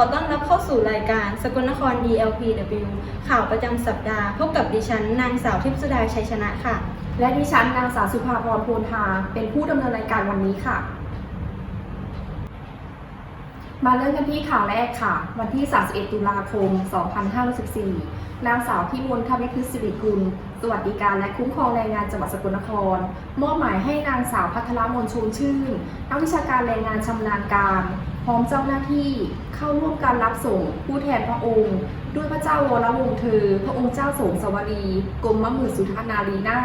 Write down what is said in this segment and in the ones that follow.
ขอต้อนรับเข้าสู่รายการสกลนคร DLPW ข่าวประจำสัปดาห์ พบกับดิฉันนางสาวทิพสุดาชัยชนะค่ะ และดิฉันนางสาวสุภาพรโพนทาเป็นผู้ดำเนินรายการวันนี้ค่ะ มาเริ่มกันที่ข่าวแรกค่ะ วันที่ 31 ตุลาคม 2514นางสาวพิมลทวิพฤกษ์สิริกุล สวัสดิการและคุ้มครองแรงงานจังหวัดสกลนคร มอบหมายให้นางสาวพัทรมนชมชื่น นักวิชาการแรงงานชำนาญการ พร้อมเจ้าหน้าที่เข้าร่วมการรับส่งผู้แทนพระองค์ ด้วยพระเจ้าวรวงศ์เธอ พระองค์เจ้าสงสวรีกรมมะหมื่นสุทธานารีนา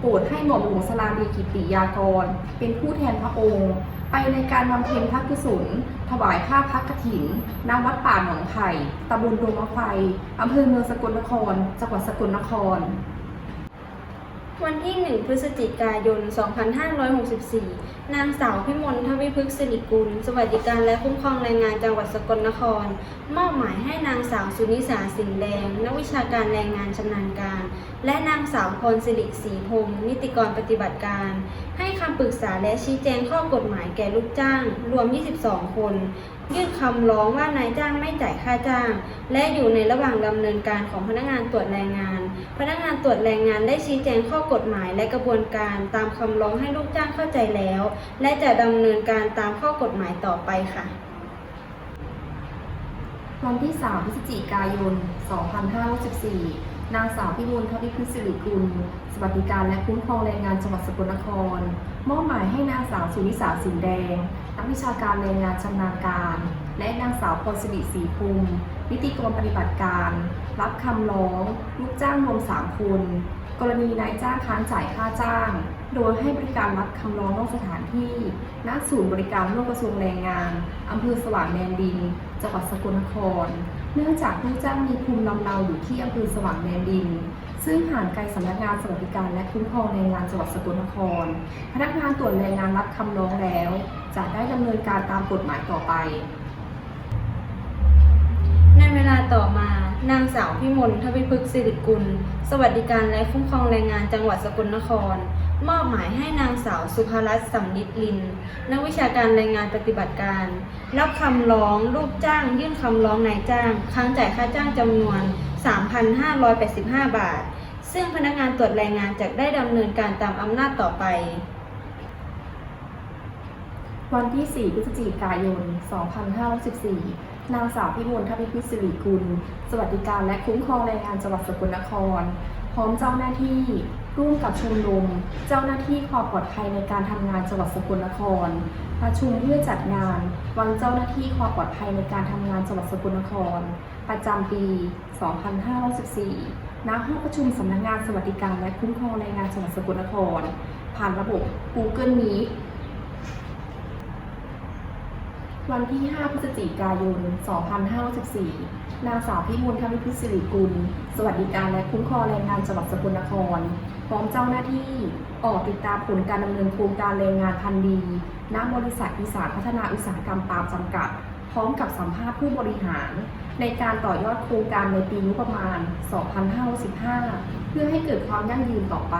โปรดให้หม่อมหลวงสลารีกิติยากร เป็นผู้แทนพระองค์ ไปในการบำเพ็ญพระกุศลถวายผ้าพักกฐินณวัดป่าหนองไผ่ตำบลดงมะไฟอำเภอเมืองสกลนคร จังหวัดสกลนคร วันที่ 1 พฤศจิกายน 2564 นางสาวพิมลทวิพฤกษ์สิริกุล สวัสดิการและคุ้มครองแรงงานจังหวัดสกลนคร มอบหมายให้นางสาวสุนิสาสิงแดง นักวิชาการแรงงานชำนาญการ และนางสาวพรสิริศรีพงศ์นิติกรปฏิบัติการ ให้ คำปรึกษาและชี้แจงข้อกฎหมายแก่ลูกจ้าง รวม 22 คน ยื่นคำร้องว่านายจ้างไม่จ่ายค่าจ้าง และอยู่ในระหว่างดำเนินการของพนักงานตรวจแรงงาน พนักงานตรวจแรงงานได้ชี้แจงข้อกฎหมายและกระบวนการตามคำร้องให้ลูกจ้างเข้าใจแล้ว และจะดำเนินการตามข้อกฎหมายต่อไปค่ะวันที่ 3 พฤศจิกายน 2564 นางสาวพิมลทวิพิสิริกุล สวัสดิการและคุ้มครองแรงงานจังหวัดสกลนคร มอบหมายให้นางสาวสุนิสาสินแดง นักวิชาการแรงงานชำนาญการ และนางสาวพรสิริศรีภูมินิติกรปฏิบัติการ รับคำร้อง ลูกจ้างรวม3คน กรณีนายจ้างค้างจ่ายค่าจ้าง โดยให้บริการรับคำร้องนอกสถานที่ ณ ศูนย์บริการร่วมกระทรวงแรงงาน อำเภอสว่างแดนดิน จังหวัดสกลนคร เนื่องจากลูกจ้างมีภูมิลำเนาอยู่ที่อำเภอสว่างแดนดิน ซึ่งห่างไกลสำนักงานสวัสดิการและคุ้มครองแรงงานจังหวัดสกลนคร พนักงานตรวจแรงงานรับคำร้องแล้ว จะได้ดำเนินการตามกฎหมายต่อไป ในเวลาต่อมานางสาวพิมลทวิพฤกษ์สิริกุล สวัสดิการและคุ้มครองแรงงานจังหวัดสกลนคร มอบหมายให้นางสาวสุภรัตน์สำลิดลิน นักวิชาการแรงงานปฏิบัติการ รับคำร้องลูกจ้าง ยื่นคำร้องนายจ้าง ค้างจ่ายค่าจ้างจำนวน 3,585 บาท ซึ่งพนักงานตรวจแรงงานจะได้ดำเนินการตามอำนาจต่อไป วันที่ 4 พฤศจิกายน 2514 นางสาวพิมลทวิพิศริกุล สวัสดิการและคุ้มครองแรงงานจังหวัดสกลนคร พร้อมเจ้าหน้าที่ร่วมกับชมรมเจ้าหน้าที่ความปลอดภัยในการทำงานจังหวัดสกลนคร ประชุมเพื่อจัดงานวันเจ้าหน้าที่ความปลอดภัยในการทำงานจังหวัดสกลนคร ประจำปี 2514ณห้องประชุมสำนักงานสวัสดิการและคุ้มครองแรงงานจังหวัดสกลนคร ผ่านระบบ Google Meet วันที่ 5 พฤศจิกายน 2514นางสาวพิมลทวิพิศริกุล สวัสดิการและคุ้มครองแรงงานจังหวัดสกลนคร พร้อมเจ้าหน้าที่ออกติดตามผลการดำเนินโครงการแรงงานพันธุ์ดีณบริษัทอีสานพัฒนาอุตสาหกรรมปาล์มจำกัด พร้อมกับสัมภาษณ์ผู้บริหาร ในการต่อยอดโครงการในปีงบประมาณ 2565เพื่อให้เกิดความยั่งยืนต่อไป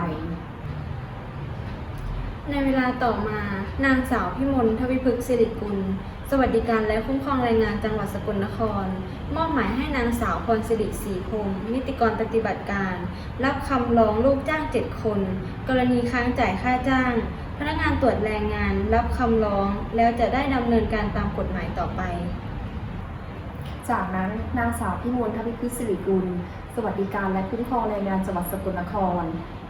ในเวลาต่อมา นางสาวพิมลทวิพฤกษ์สิริกุล สวัสดิการและคุ้มครองแรงงานจังหวัดสกลนคร มอบหมายให้นางสาวพรสิริศรีพงศ์นิติกรปฏิบัติการ รับคำร้องลูกจ้าง 7 คน กรณีค้างจ่ายค่าจ้าง พนักงานตรวจแรงงาน รับคำร้อง แล้วจะได้ดำเนินการตามกฎหมายต่อไป จากนั้นนางสาวพิมลทวิพิศริกุล สวัสดิการและคุ้มครองแรงงานจังหวัดสกลนคร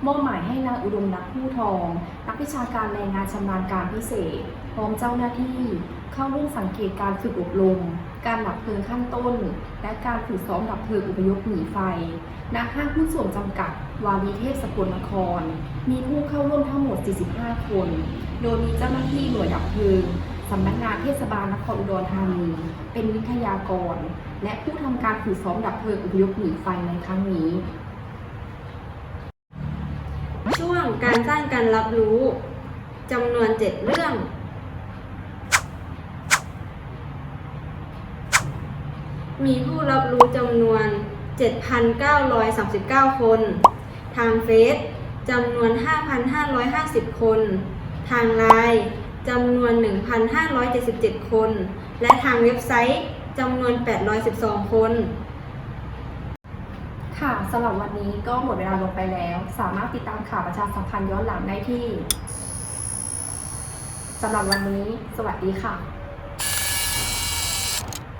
มอบหมายให้นางอุดมรักผู้ทอง นักวิชาการแรงงานชำนาญการพิเศษ พร้อมเจ้าหน้าที่ เข้าร่วมสังเกตการฝึกอบรม การดับเพลิงขั้นต้น และการฝึกซ้อมดับเพลิงอุปยพหนีไฟณห้างหุ้นส่วนจำกัด วารีเทพสกลนคร มีผู้เข้าร่วมทั้งหมด 45 คน โดยมีเจ้าหน้าที่หน่วยดับเพลิง สำนักงานเทศบาลนครอุดรธานีเป็นวิทยากร และผู้ทำการฝึกซ้อมดับเพลิงอุปยพหนีไฟในครั้งนี้ ช่วงการสร้างการรับรู้จำนวน 7 เรื่อง มีผู้รับรู้จำนวน 7,939 คน ทางเฟซจำนวน 5,550 คน ทางไลน์ จำนวน 1,577 คน และทางเว็บไซต์จำนวน 812 คน ค่ะสำหรับวันนี้ก็หมดเวลาลงไปแล้ว สามารถติดตามข่าวประชาสัมพันธ์ย้อนหลังได้ที่สำหรับวันนี้ สวัสดีค่ะ